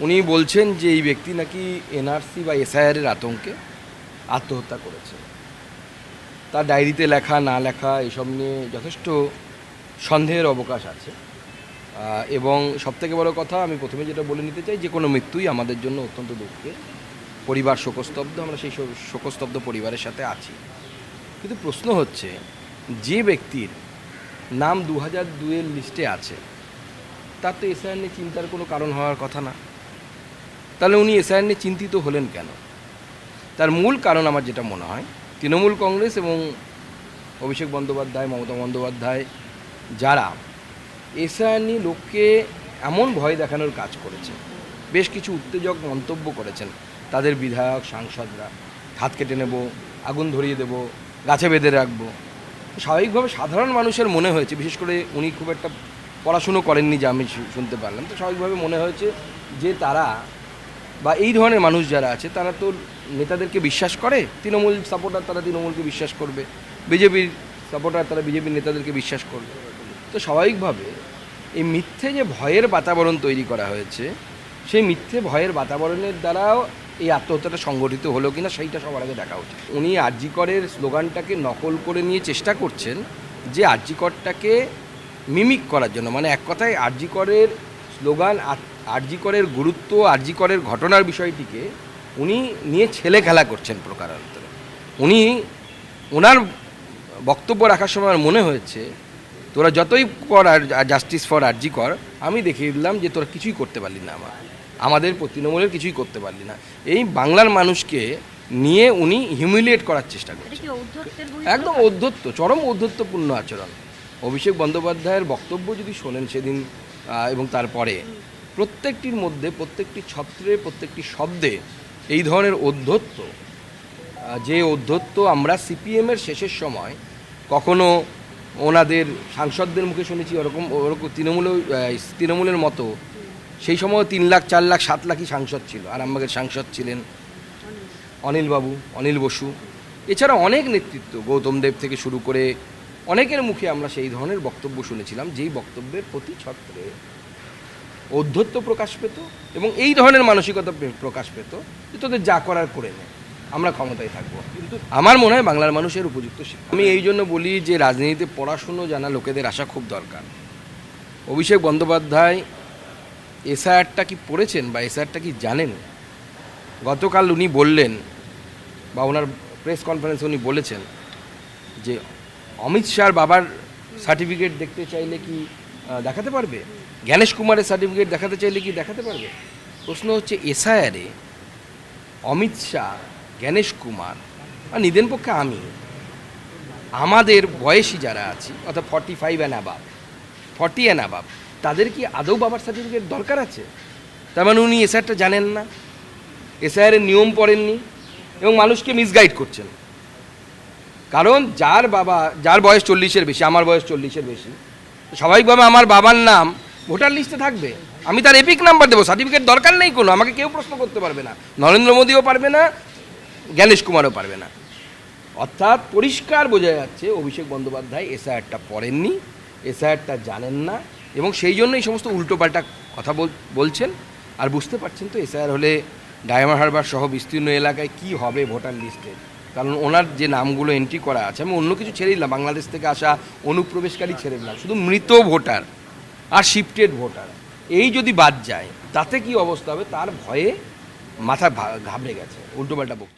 উনি বলছেন যে এই ব্যক্তি নাকি এনআরসি বা এসআইআরের আতঙ্কে আত্মহত্যা করেছে। তার ডায়েরিতে লেখা, না লেখা, এসব নিয়ে যথেষ্ট সন্দেহের অবকাশ আছে। এবং সবথেকে বড় কথা, আমি প্রথমে যেটা বলে নিতে চাই, যে কোনো মৃত্যুই আমাদের জন্য অত্যন্ত দুঃখের। পরিবার শোকস্তব্ধ, আমরা সেই শোকস্তব্ধ পরিবারের সাথে আছি। কিন্তু প্রশ্ন হচ্ছে, যে ব্যক্তির নাম দু হাজার দুয়ের লিস্টে আছে, তার তো এসআইআর নিয়ে চিন্তার কোনো কারণ হওয়ার কথা না। তাহলে উনি এসআইআর নিয়ে চিন্তিত হলেন কেন? তার মূল কারণ আমার যেটা মনে হয়, তৃণমূল কংগ্রেস এবং অভিষেক বন্দ্যোপাধ্যায়, মমতা বন্দ্যোপাধ্যায় যারা এসআইআর নিয়ে লোককে এমন ভয় দেখানোর কাজ করেছে, বেশ কিছু উত্তেজক মন্তব্য করেছেন তাদের বিধায়ক, সাংসদরা, হাত কেটে নেব, আগুন ধরিয়ে দেব, গাছে বেঁধে রাখব। স্বাভাবিকভাবে সাধারণ মানুষের মনে হয়েছে, বিশেষ করে উনি খুব একটা পড়াশুনো করেননি যা আমি শুনতে পারলাম, তো স্বাভাবিকভাবে মনে হয়েছে যে তারা বা এই ধরনের মানুষ যারা আছে, তারা তো নেতাদেরকে বিশ্বাস করে, তৃণমূল সাপোর্টার তারা তৃণমূলকে বিশ্বাস করবে, বিজেপির সাপোর্টার তারা বিজেপির নেতাদেরকে বিশ্বাস করবে। তো স্বাভাবিকভাবে এই মিথ্যে যে ভয়ের বাতাবরণ তৈরি করা হয়েছে, সেই মিথ্যে ভয়ের বাতাবরণের দ্বারাও এই আত্মহত্যাটা সংগঠিত হলো কিনা সেইটা সবার আগে দেখা উচিত। উনি আরজিকরের স্লোগানটাকে নকল করে নিয়ে চেষ্টা করছেন যে আরজিকরটাকে মিমিক করার জন্য। মানে এক কথায় আরজিকরের স্লোগান আরজিকরের গুরুত্ব আরজিকরের ঘটনার বিষয়টিকে উনি নিয়ে ছেলে খেলা করছেন প্রকারান্তরে। উনি ওনার বক্তব্য রাখার সময় আমার মনে হয়েছে তোরা যতই কর আর জাস্টিস ফর আরজি কর আমি দেখিয়ে দিলাম যে তোরা কিছুই করতে পারলি না আমার। আমাদের তৃণমূলের কিছুই করতে পারলি না। এই বাংলার মানুষকে নিয়ে উনি হিউমিলিয়েট করার চেষ্টা করছেন। একদম ঔদ্ধত্য চরম ঔদ্ধত্যপূর্ণ আচরণ। অভিষেক বন্দ্যোপাধ্যায়ের বক্তব্য যদি শোনেন সেদিন এবং তারপরে প্রত্যেকটির মধ্যে প্রত্যেকটি ছত্রে প্রত্যেকটি শব্দে এই ধরনের আহ, যে ঔদ্ধত্য আমরা সিপিএমের শেষের সময় কখনো ওনাদের সাংসদদের মুখে শুনেছি ওরকম ওরকম তৃণমূলেও আহ, তৃণমূলের মতো। সেই সময় তিন লাখ চার লাখ সাত লাখই সাংসদ ছিল। আরামবাগের সাংসদ ছিলেন অনিলবাবু অনিল বসু। এছাড়া অনেক নেতৃত্ব গৌতম দেব থেকে শুরু করে অনেকের মুখে আমরা সেই ধরনের বক্তব্য শুনেছিলাম যেই বক্তব্যের প্রতি ছত্রে ঔদ্ধত্য প্রকাশ পেত এবং এই ধরনের মানসিকতা প্রকাশ পেত যে তোদের যা করার করে নেয় আমরা ক্ষমতায় থাকব। কিন্তু আমার মনে হয় বাংলার মানুষের উপযুক্ত শিক্ষা। আমি এই জন্য বলি যে রাজনীতিতে পড়াশুনো জানা লোকেদের আসা খুব দরকার। অভিষেক বন্দ্যোপাধ্যায় এসআইআরটা কি পড়েছেন বা এসআইআরটা কি জানেন? গতকাল উনি বললেন বা ওনার প্রেস কনফারেন্সে উনি বলেছেন যে অমিত শাহর বাবার সার্টিফিকেট দেখতে চাইলে কি দেখাতে পারবে? জ্ঞানেশ কুমারের সার্টিফিকেট দেখাতে চাইলে কি দেখাতে পারবে? প্রশ্ন হচ্ছে এসআইআরে অমিত শাহ, জ্ঞানেশ কুমার আর নিদেন পক্ষে আমি, আমাদের বয়সী যারা আছি, অর্থাৎ forty five and above forty and above তাদের কি আদৌ বাবার সার্টিফিকেট দরকার আছে? তার মানে উনি এসআইআরটা জানেন না। এসআইআরের নিয়ম পড়েননি এবং মানুষকে মিসগাইড করছেন। কারণ যার বাবা, যার বয়স চল্লিশের বেশি, আমার বয়স চল্লিশের বেশি স্বাভাবিকভাবে আমার বাবার নাম ভোটার লিস্টে থাকবে। আমি তার এপিক নাম্বার দেবো, সার্টিফিকেট দরকার নেই কোনো, আমাকে কেউ প্রশ্ন করতে পারবে না। নরেন্দ্র মোদীও পারবে না, জ্ঞানেশ কুমারও পারবে না। অর্থাৎ পরিষ্কার বোঝা যাচ্ছে, অভিষেক বন্দ্যোপাধ্যায় এসআইআরটা পড়েননি, এসআইআরটা জানেন না এবং সেই জন্য এই সমস্ত উল্টোপাল্টা কথা বলছেন। আর বুঝতে পারছেন তো, এসআইআর হলে ডায়মন্ড হারবার সহ বিস্তীর্ণ এলাকায় কি হবে ভোটার লিস্টে? কারণ ওনার যে নামগুলো এন্ট্রি করা আছে, আমি অন্য কিছু ছেড়ে দিলাম। বাংলাদেশ থেকে আসা অনুপ্রবেশকারী ছেড়ে দিলাম। শুধু মৃত ভোটার আর শিফটেড ভোটার। এই যদি বাদ যায়, তাতে কি অবস্থা হবে? তার ভয়ে মাথা ঘাবড়ে গেছে, উল্টোপাল্টা বকছে।